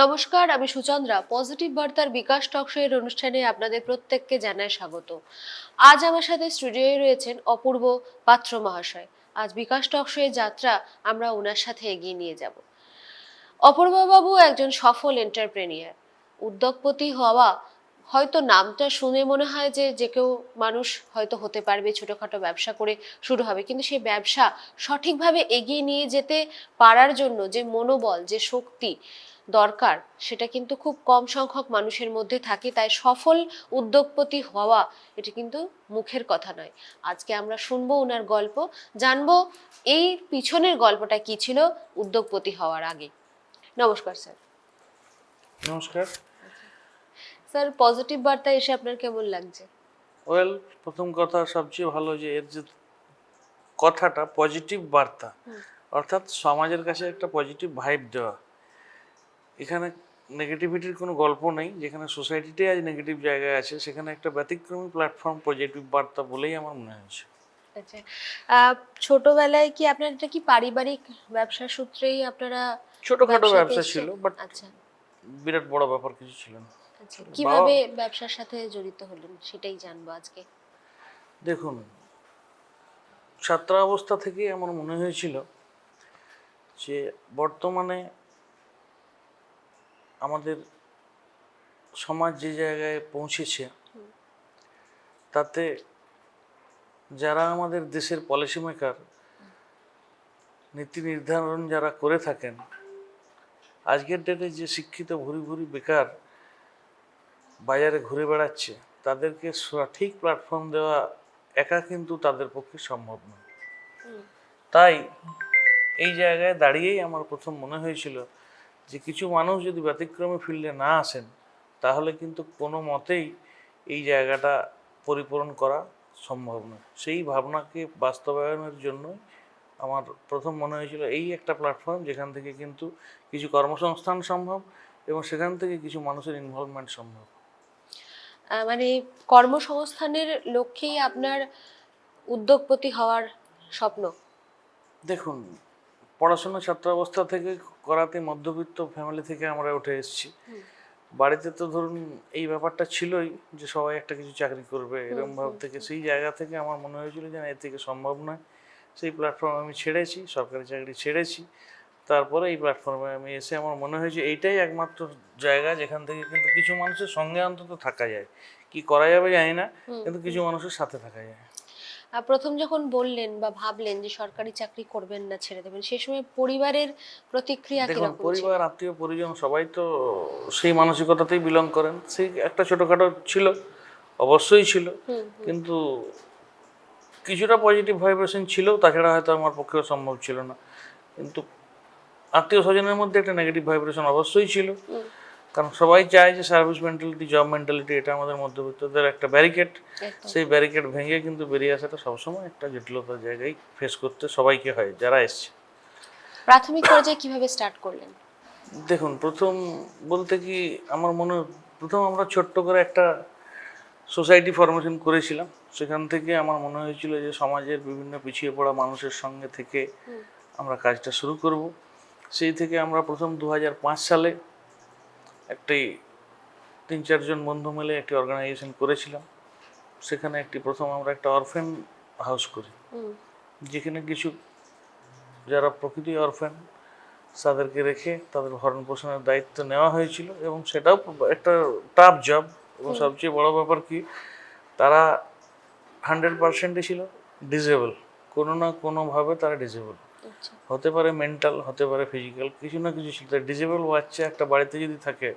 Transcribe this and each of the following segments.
নমস্কার, আমি সুচন্দ্রা। পজিটিভ বার্তার বিকাশ টকশোয়ের অনুষ্ঠানে আপনাদের প্রত্যেককে জানায় স্বাগত। আজ আমার সাথে স্টুডিওয়ে রয়েছেন অপূর্ব পাত্র মহাশয় আজ বিকাশ টকশোয়ের যাত্রা আমরা ওনার সাথে এগিয়ে নিয়ে যাব। অপূর্ববাবু একজন সফল এন্টারপ্রেনিয়ার উদ্যোগপতি হওয়া হয়তো নামটা শুনে মনে হয় যে যে কেউ মানুষ হয়তো হতে পারবে, ছোটোখাটো ব্যবসা করে শুরু হবে। কিন্তু সেই ব্যবসা সঠিকভাবে এগিয়ে নিয়ে যেতে পারার জন্য যে মনোবল, যে শক্তি দরকার, সেটা কিন্তু খুব কম সংখ্যক মানুষের মধ্যে থাকে। তাই সফল উদ্যোগপতি হওয়া, এটা কিন্তু মুখের কথা নয়। আজকে আমরা শুনব ওনার গল্প, জানব এই পিছনের গল্পটা কি ছিল উদ্যোগপতি হওয়ার আগে। নমস্কার, স্যার। নমস্কার। স্যার পজিটিভ বার্তা এসে আপনার কেমন লাগছে? ওয়েল প্রথম কথা সবচেয়ে ভালো যে এর যে কথাটা পজিটিভ বার্তা অর্থাৎ সমাজের কাছে একটা পজিটিভ ভাইব দেওয়া। এখানে নেগেটিভিটির কোনো গল্প নেই যেখানে সোসাইটিতে আজ নেগেটিভ জায়গায় আছে সেখানে একটা ব্যতিক্রমী প্ল্যাটফর্ম পজিটিভ বার্তা বলেই আমার মনে হয়েছে আচ্ছা ছোটবেলায় কি আপনার এটা কি পারিবারিক ব্যবসা সূত্রেই আপনারা ছোটখাটো ব্যবসা ছিল বাট আচ্ছা। বিরাট বড় ব্যাপার কিছু ছিল না। কীভাবে ব্যবসার সাথে জড়িত হলেন সেটাই জানব আজকে। দেখুন ছাত্রাবস্থা থেকে আমার মনে হয়েছিল যে বর্তমানে আমাদের সমাজ যে জায়গায় পৌঁছেছে তাতে যারা আমাদের দেশের পলিসি মেকার নীতি নির্ধারণ যারা করে থাকেন আজকের ডেটে যে শিক্ষিত ভুরি ভুরি বেকার বাজারে ঘুরে বেড়াচ্ছে তাদেরকে সঠিক প্ল্যাটফর্ম দেওয়া একা কিন্তু তাদের পক্ষে সম্ভব নয় তাই এই জায়গায় দাঁড়িয়েই আমার প্রথম মনে হয়েছিল যে কিছু মানুষ যদি ব্যতিক্রমী ফিল্ডে না আসেন তাহলে কিন্তু কোনো মতেই এই জায়গাটা পরিপূরণ করা সম্ভব নয় সেই ভাবনাকে বাস্তবায়নের জন্যই আমার প্রথম মনে হয়েছিল এই একটা প্ল্যাটফর্ম যেখান থেকে কিন্তু কিছু কর্মসংস্থান সম্ভব এবং সেখান থেকে কিছু মানুষের ইনভলভমেন্ট সম্ভব। মানে কর্মসংস্থানের লক্ষ্যেই আপনার উদ্যোগপতি হওয়ার স্বপ্ন? দেখুন পড়াশোনা ছাত্রাবস্থা থেকে করাতে মধ্যবিত্ত ফ্যামিলি থেকে আমরা উঠে এসেছি। বাড়িতে তো ধরুন এই ব্যাপারটা ছিলই যে সবাই একটা কিছু চাকরি করবে এরকম ভাব থেকে সেই জায়গা থেকে আমার মনে হয়েছিল যে না এর থেকে সম্ভব নয়। সেই প্ল্যাটফর্ম আমি ছেড়েছি সরকারি চাকরি ছেড়েছি। তারপরে এই প্ল্যাটফর্মে আমি এসে আমার মনে হয়েছে এইটাই একমাত্র জায়গা যেখান থেকে কিন্তু কিছু মানুষের সঙ্গে অন্তত থাকা যায়। কি করা যাবে জানি না কিন্তু কিছু মানুষের সাথে থাকা যায়। প্রথম যখন বললেন বা ভাবলেন যে সরকারি চাকরি করবেন না ছেড়ে দেবেন সেই সময় পরিবারের প্রতিক্রিয়া দেখুন পরিবার আত্মীয় পরিজন সবাই তো সেই মানসিকতাতেই বিলং করেন। সেই একটা ছোটখাটো ছিল অবশ্যই ছিল। কিন্তু কিছুটা পজিটিভ ভাইব্রেশন ছিল তাছাড়া হয়তো আমার পক্ষেও সম্ভব ছিল না। কিন্তু আত্মীয় স্বজনের মধ্যে একটা নেগেটিভ ভাইব্রেশন অবশ্যই ছিল। কারণ সবাই চায় যে সার্ভিস মেন্টালিটি জব মেন্টালিটি এটা আমাদের মধ্যবিত্তদের একটা ব্যারিকেড। সেই ব্যারিকেড ভেঙে কিন্তু বেরিয়ে আসাটা সবসময় একটা জটিলতার জায়গায় ফেস করতে সবাইকে হয় যারা এসছে। প্রাথমিক পর্যায়ে কীভাবে স্টার্ট করলেন? দেখুন প্রথম বলতে কি আমার মনে প্রথম আমরা ছোট্ট করে একটা সোসাইটি ফরমেশন করেছিলাম। সেখান থেকে আমার মনে হয়েছিল যে সমাজের বিভিন্ন পিছিয়ে পড়া মানুষের সঙ্গে থেকে আমরা কাজটা শুরু করব। সেই থেকে আমরা প্রথম দু হাজার পাঁচ সালে একটি তিন চারজন বন্ধু মিলে একটি অর্গানাইজেশন করেছিলাম। সেখানে একটি প্রথম আমরা একটা অরফেন হাউস করি। যেখানে কিছু যারা প্রকৃতি অরফ্যান তাদেরকে রেখে তাদের ভরণ পোষণের দায়িত্ব নেওয়া হয়েছিল এবং সেটাও একটা টাফ জব এবং সবচেয়ে বড় ব্যাপার কি তারা হান্ড্রেড পার্সেন্টই ছিল ডিজেবল কোনো না কোনোভাবে তারা ডিজেবল হতে পারে মেন্টাল হতে পারে ফিজিক্যাল কিছু না কিছু ছিল ডিজেবল বাচ্চা একটা বাড়িতে যদি থাকে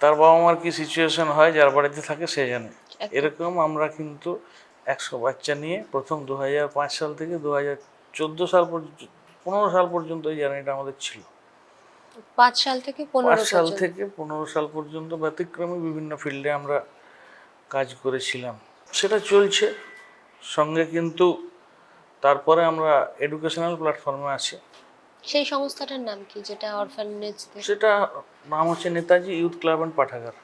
তার বাবা মার কি সিচুয়েশন হয় যার বাড়িতে থাকে সে জানে। এরকম আমরা কিন্তু একশো বাচ্চা নিয়ে প্রথম দু হাজার পাঁচ সাল থেকে দু হাজার চোদ্দ সাল পর্যন্ত পনেরো সাল পর্যন্ত এই জার্নিটা আমাদের ছিল। পাঁচ সাল থেকে পনেরো সাল। থেকে পনেরো সাল পর্যন্ত ব্যতিক্রমী বিভিন্ন ফিল্ডে আমরা কাজ করেছিলাম। সেটা চলছে। সঙ্গে কিন্তু তারপরে আমরা এডুকেশনাল প্ল্যাটফর্মে আছি। সেই সংস্থাটার নাম কি? যেটা অরফানেজ সেটা নাম হচ্ছে নেতাজি ইউথ ক্লাব অ্যান্ড পাঠাগার।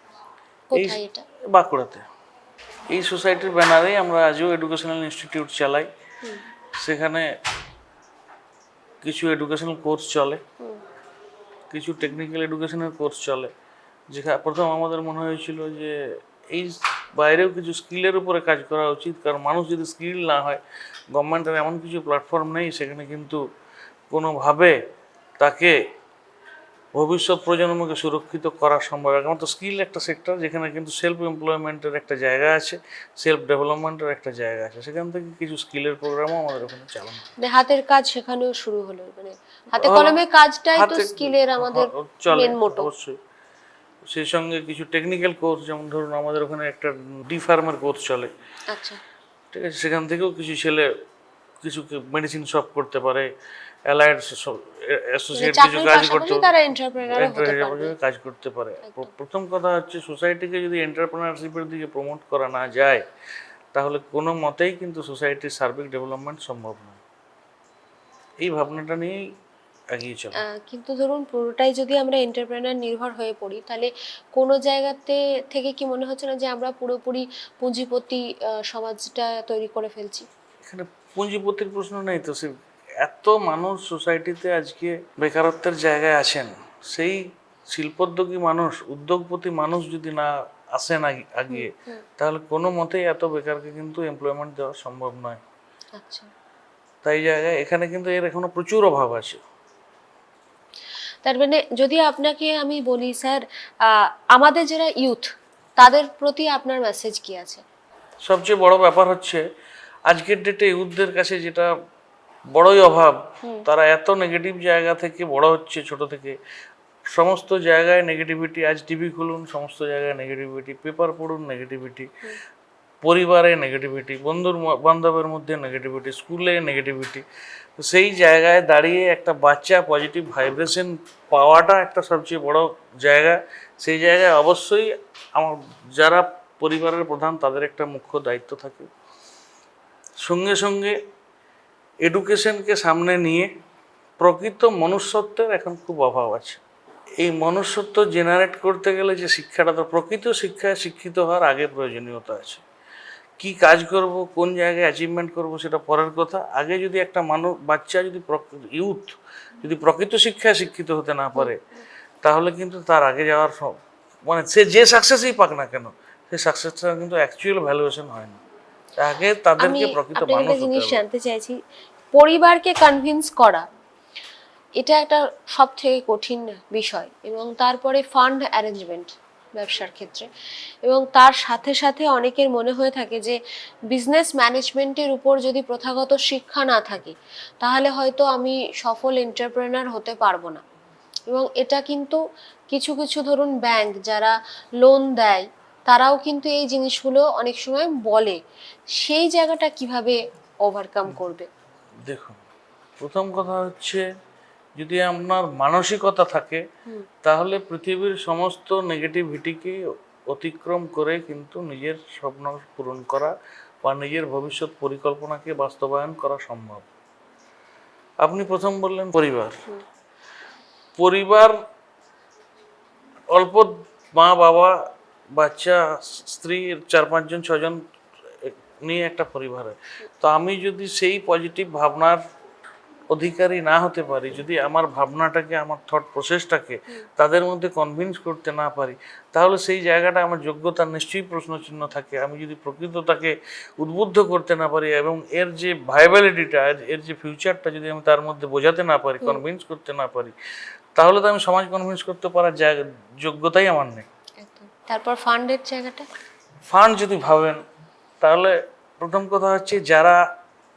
কোথায় এটা? বাঁকুড়াতে। এই সোসাইটির ব্যানারেই আমরা আজও এডুকেশনাল ইনস্টিটিউট চালাই। সেখানে কিছু এডুকেশনাল কোর্স চলে। কিছু টেকনিক্যাল এডুকেশনের কোর্স চলে। যেখানে প্রথম আমাদের মনে হয়েছিল যে এই বাইরেও কিছু স্কিলের উপরে কাজ করা উচিত। কারণ মানুষ যদি স্কিল না হয় গভর্নমেন্টের এমন কিছু প্ল্যাটফর্ম নেই সেখানে কিন্তু কোনোভাবে তাকে ভবিষ্যৎ প্রজন্মকে সুরক্ষিত করা সম্ভব। একমাত্র স্কিল একটা সেক্টর যেখানে কিন্তু সেলফ এমপ্লয়মেন্টের একটা জায়গা আছে সেলফ ডেভেলপমেন্টের একটা জায়গা আছে। সেখান থেকে কিছু স্কিলের প্রোগ্রামও আমাদের ওখানে চালানো মানে হাতের কাজ শেখানো শুরু হলো। মানে হাতে কলমে কাজটাই তো স্কিলের আমাদের মেন মোটো অবশ্যই। সেই সঙ্গে কিছু টেকনিক্যাল কোর্স যেমন ধরুন আমাদের ওখানে একটা ডি ফার্মের কোর্স চলে। আচ্ছা। ঠিক আছে সেখান থেকেও কিছু ছেলে কিছু মেডিসিন শপ করতে পারে অ্যালায়েড অ্যাসোসিয়েট কিছু কাজ করতে কাজ করতে পারে। প্রথম কথা হচ্ছে সোসাইটিকে যদি এন্টারপ্রেনারশিপের দিকে প্রমোট করা না যায় তাহলে কোনো মতেই কিন্তু সোসাইটির সার্বিক ডেভেলপমেন্ট সম্ভব নয়। এই ভাবনাটা নিয়েই কিন্তু ধরুন পুরোটাই যদি আমরা এন্টারপ্রেনার নির্ভর হয়ে পড়ি তাহলে কোনো জায়গাতে থেকে কি মনে হচ্ছে না যে আমরা পুরোপুরি পুঁজিপতি সমাজটা তৈরি করে ফেলছি? এখানে পুঁজিপতির প্রশ্ন নেই তো সে এত মানুষ সোসাইটিতে আজকে বেকারত্বের জায়গায় আছেন সেই শিল্পোদ্যোগী মানুষ উদ্যোগপতি মানুষ যদি না আসেন আগে- আগিয়ে তাহলে কোনো মতেই এত বেকারকে কিন্তু এমপ্লয়মেন্ট দেওয়া সম্ভব নয়। আচ্ছা। তাই জায়গায় এখানে কিন্তু এর এখনও প্রচুর অভাব আছে। তার মানে যদি আপনাকে আমি বলি স্যার আমাদের যারা ইউথ তাদের প্রতি আপনার মেসেজ কি আছে? সবচেয়ে বড় ব্যাপার হচ্ছে আজকের ডেটে ইউথদের কাছে যেটা বড়ই অভাব তারা এত নেগেটিভ জায়গা থেকে বড় হচ্ছে ছোট থেকে। সমস্ত জায়গায় নেগেটিভিটি আজ টিভি খুলুন সমস্ত জায়গায় নেগেটিভিটি পেপার পড়ুন নেগেটিভিটি পরিবারে নেগেটিভিটি বন্ধুর বান্ধবের মধ্যে নেগেটিভিটি স্কুলে নেগেটিভিটি সেই জায়গায় দাঁড়িয়ে একটা বাচ্চা পজিটিভ ভাইব্রেশন পাওয়াটা একটা সবচেয়ে বড় জায়গা। সেই জায়গায় অবশ্যই আমার যারা পরিবারের প্রধান, তাদের একটা মুখ্য দায়িত্ব থাকে। সঙ্গে সঙ্গে এডুকেশনকে সামনে নিয়ে প্রকৃত মনুষ্যত্বের এখন খুব অভাব আছে। এই মনুষ্যত্ব জেনারেট করতে গেলে যে শিক্ষাটা, তো প্রকৃত শিক্ষায় শিক্ষিত হওয়ার আগে প্রয়োজনীয়তা আছে। কি কাজ করব কোন জায়গায় অ্যাচিভমেন্ট করব সেটা পরের কথা। আগে যদি একটা মানুষ বাচ্চা যদি ইউথ যদি প্রকৃত শিক্ষায় শিক্ষিত হতে না পারে তাহলে কিন্তু তার আগে যাওয়ার সব- মানে সে যে সাকসেসই পাক না কেন সেই সাকসেসটা কিন্তু অ্যাকচুয়াল ভ্যালুয়েশন হয় না। আগে তাদেরকে প্রকৃত মানুষ জিনিস জানতে চাইছি পরিবারকে কনভিন্স করা এটা একটা সব থেকে কঠিন বিষয় এবং তারপরে ফান্ড অ্যারেঞ্জমেন্ট ব্যবসার ক্ষেত্রে। এবং তার সাথে সাথে অনেকের মনে হয়ে থাকে যে বিজনেস ম্যানেজমেন্টের উপর যদি প্রথাগত শিক্ষা না থাকে, তাহলে হয়তো আমি সফল এন্টারপ্রেনার হতে পারব না। এবং এটা কিন্তু কিছু কিছু ধরুন ব্যাংক যারা লোন দেয়, তারাও কিন্তু এই জিনিসগুলো অনেক সময় বলে। সেই জায়গাটা কীভাবে ওভারকাম করবে? দেখুন, প্রথম কথা হচ্ছে যদি আপনার মানসিকতা থাকে তাহলে পৃথিবীর সমস্ত নেগেটিভিটিকে অতিক্রম করে কিন্তু নিজের স্বপ্ন পূরণ করা বা নিজের ভবিষ্যৎ পরিকল্পনাকে বাস্তবায়ন করা সম্ভব। আপনি প্রথম বললেন পরিবার। পরিবার অল্প মা বাবা বাচ্চা স্ত্রী চার পাঁচজন ছজন নিয়ে একটা পরিবার হয়। তো আমি যদি সেই পজিটিভ ভাবনার অধিকারী না হতে পারি যদি আমার ভাবনাটাকে আমার থট প্রসেসটাকে তাদের মধ্যে কনভিন্স করতে না পারি তাহলে সেই জায়গাটা আমার যোগ্যতার নিশ্চয়ই প্রশ্নচিহ্ন থাকে। আমি যদি প্রকৃত তাকে উদ্বুদ্ধ করতে না পারি এবং এর যে ভাইবিলিটিটা এর যে ফিউচারটা যদি আমি তার মধ্যে বোঝাতে না পারি কনভিন্স করতে না পারি তাহলে তো আমি সমাজ কনভিন্স করতে পারার জায়গা যোগ্যতাই আমার নেই। তারপর ফান্ডের জায়গাটা? ফান্ড যদি ভাবেন তাহলে প্রথম কথা হচ্ছে যারা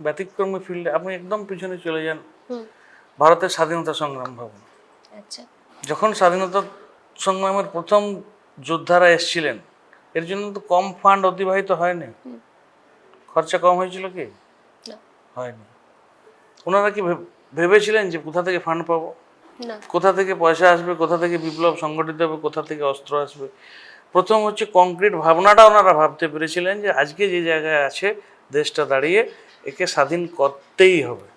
ব্যতিক্রমী ফিল্ডে আপনি একদম পিছনে চলে যান। ভারতের স্বাধীনতা সংগ্রাম ভাবুন। আচ্ছা। যখন স্বাধীনতা সংগ্রামের প্রথম যোদ্ধারা এসেছিলেন এর জন্য তো কম ফান্ড অতিবাহিত হয়নি। খরচা কম হয়েছিল কি? হয়নি। ওনারা কি ভেব- ভেবেছিলেন যে কোথা থেকে ফান্ড পাবো? কোথা থেকে পয়সা আসবে? কোথা থেকে বিপ্লব সংগঠিত হবে? কোথা থেকে অস্ত্র আসবে? প্রথম হচ্ছে কংক্রিট ভাবনাটা ওনারা ভাবতে পেরেছিলেন যে আজকে যে জায়গায় আছে দেশটা দাঁড়িয়ে একে স্বাধীন করতেই হবে।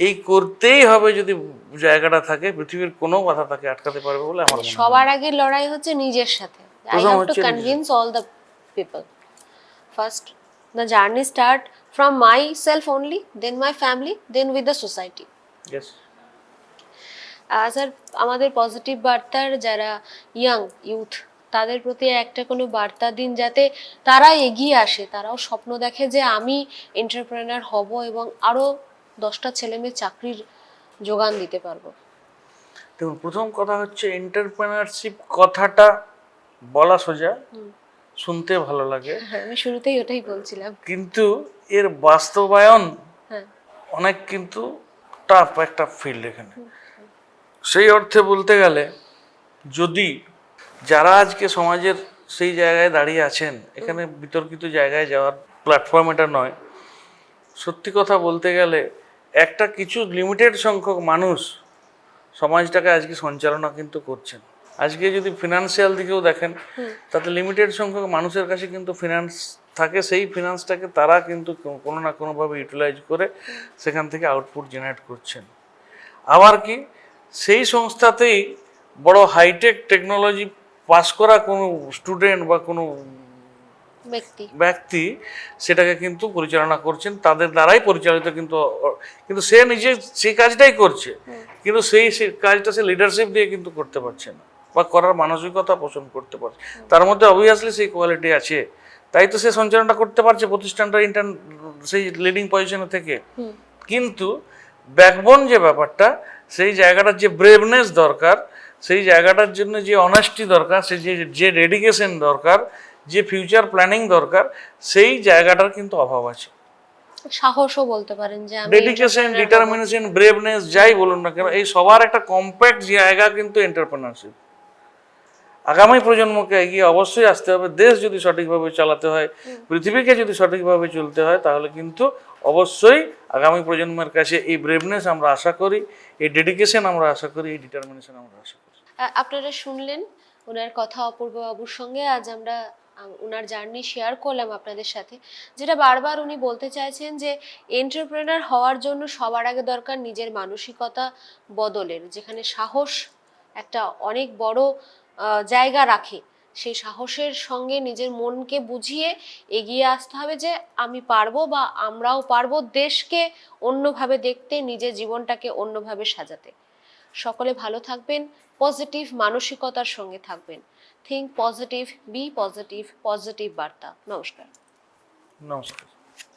এই করতেই হবে যদি জায়গাটা থাকে পৃথিবীর কোনো কথা তাকে আটকাতে পারবে বলে আমার। সবার আগে লড়াই হচ্ছে নিজের সাথে। I have to convince all the people first the journey start from myself only then my family then with the society sir আমাদের পজিটিভ বার্তার যারা ইয়াং ইউথ তাদের প্রতি একটা কোনো বার্তা দিন যাতে তারা এগিয়ে আসে। তারাও স্বপ্ন দেখে যে আমি এন্টারপ্রেনার হব এবং আরও দশটা ছেলে মেয়ে চাকরির যোগান দিতে পারব। দেখুন প্রথম কথা হচ্ছে এন্টারপ্রেনারশিপ কথাটা বলা সোজা শুনতে ভালো লাগে। হ্যাঁ আমি শুরুতেই ওটাই বলছিলাম। কিন্তু এর বাস্তবায়ন হ্যাঁ। অনেক কিন্তু টাফ একটা ফিল্ড এখানে। সেই অর্থে বলতে গেলে যদি যারা আজকে সমাজের সেই জায়গায় দাঁড়িয়ে আছেন এখানে বিতর্কিত জায়গায় যাওয়ার প্ল্যাটফর্ম এটা নয়। সত্যি কথা বলতে গেলে একটা কিছু লিমিটেড সংখ্যক মানুষ সমাজটাকে আজকে সঞ্চালনা কিন্তু করছেন। আজকে যদি ফিনান্সিয়াল দিকেও দেখেন তাতে লিমিটেড সংখ্যক মানুষের কাছে কিন্তু ফিনান্স থাকে সেই ফিনান্সটাকে তারা কিন্তু কোনো না কোনোভাবে ইউটিলাইজ করে সেখান থেকে আউটপুট জেনারেট করছেন। আবার কি সেই সংস্থাতেই বড় হাইটেক টেকনোলজি পাস করা কোনো স্টুডেন্ট বা কোনো ব্যক্তি। ব্যক্তি সেটাকে কিন্তু পরিচালনা করছেন তাদের দ্বারাই পরিচালিত কিন্তু কিন্তু সে নিজে সেই কাজটাই করছে। কিন্তু সেই সেই কাজটা সে লিডারশিপ দিয়ে কিন্তু করতে পারছে না বা করার মানসিকতা পোষণ করতে পারছে। তার মধ্যে অবভিয়াসলি সেই কোয়ালিটি আছে। তাই তো সে সঞ্চালনটা করতে পারছে প্রতিষ্ঠানটা ইন্টার সেই লিডিং পজিশনে থেকে। কিন্তু ব্যাকবোন যে ব্যাপারটা সেই জায়গাটার যে ব্রেভনেস দরকার সেই জায়গাটার জন্য যে অনেস্টি দরকার সে যে যে ডেডিকেশন দরকার যে ফিউচার প্ল্যানিং দরকার সেই জায়গাটার কিন্তু অভাব আছে। সাহসও বলতে পারেন যে আমি ডেডিকেশন ডিটারমিনেশন ব্রেভনেস যাই বলুন না কেন এই সবার একটা কম্প্যাক্ট জায়গা কিন্তু এন্টারপ্রেনারশিপ আগামী প্রজন্মকে এগিয়ে অবশ্যই আসতে হবে। দেশ যদি সঠিকভাবে চালাতে হয় পৃথিবীকে যদি সঠিকভাবে চলতে হয় তাহলে কিন্তু অবশ্যই আগামী প্রজন্মের কাছে এই ব্রেভনেস আমরা আশা করি এই ডেডিকেশন আমরা আশা করি এই ডিটারমিনেশন আমরা আশা করি। আপনারা শুনলেন ওনার কথা অপূর্ব বাবুর সঙ্গে। আজ আমরা ওনার জার্নি শেয়ার করলাম আপনাদের সাথে, যেটা বারবার উনি বলতে চাইছেন যে, এন্টারপ্রেনার হওয়ার জন্য সবার আগে দরকার নিজের মানসিকতা বদলের, যেখানে সাহস একটা অনেক বড় জায়গা রাখে। সেই সাহসের সঙ্গে নিজের মনকে বুঝিয়ে এগিয়ে আসতে হবে যে, আমি পারব বা আমরাও পারব দেশকে অন্যভাবে দেখতে, নিজের জীবনটাকে অন্যভাবে সাজাতে। সকলে ভালো থাকবেন, পজিটিভ মানসিকতার সঙ্গে থাকবেন। Think positive be positive positive বার্তা। নমস্কার। নমস্কার।